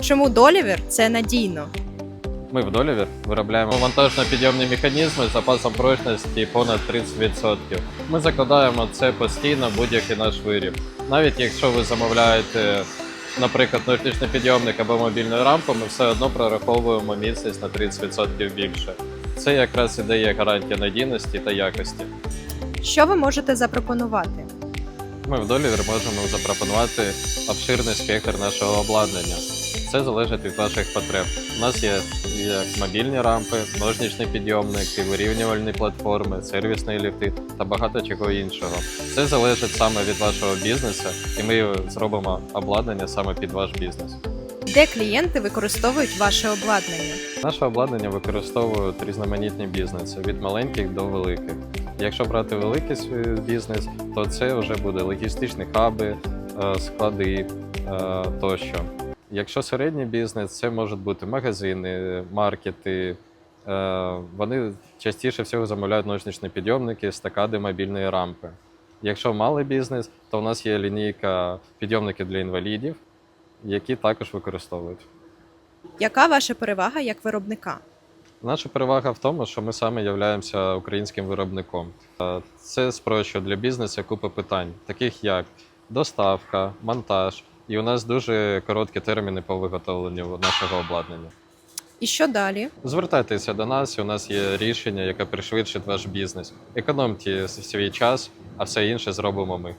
Чому долівер це надійно? Ми в Долівер виробляємо монтажно-підйомні механізми з запасом прочності понад 30%. Ми закладаємо це постійно будь-який наш виріб. Навіть якщо ви замовляєте, наприклад, ножничний підйомник або мобільну рамку, ми все одно прораховуємо міцність на 30% більше. Це якраз і дає гарантія надійності та якості. Що ви можете запропонувати? Ми в Долівер можемо запропонувати обширний спектр нашого обладнання. Це залежить від ваших потреб. У нас є як мобільні рампи, ножничні підйомники, вирівнювальні платформи, сервісні ліфти та багато чого іншого. Це залежить саме від вашого бізнесу, і ми зробимо обладнання саме під ваш бізнес. Де клієнти використовують ваше обладнання? Наше обладнання використовують різноманітні бізнеси від маленьких до великих. Якщо брати великий бізнес, то це вже буде логістичні хаби, е, склади е, тощо. Якщо середній бізнес, це можуть бути магазини, маркети. Е, Вони частіше всього замовляють ножничні підйомники, стакади, мобільні рампи. Якщо малий бізнес, то у нас є лінійка підйомників для інвалідів, які також використовують. Яка ваша перевага як виробника? Наша перевага в тому, що ми саме являємося українським виробником. Е, Це спрощує для бізнесу купу питань, таких як доставка, монтаж. І у нас дуже короткі терміни по виготовленню нашого обладнання. І що далі? Звертайтеся до нас, у нас є рішення, яке пришвидшить ваш бізнес. Економте свій час, а все інше зробимо ми.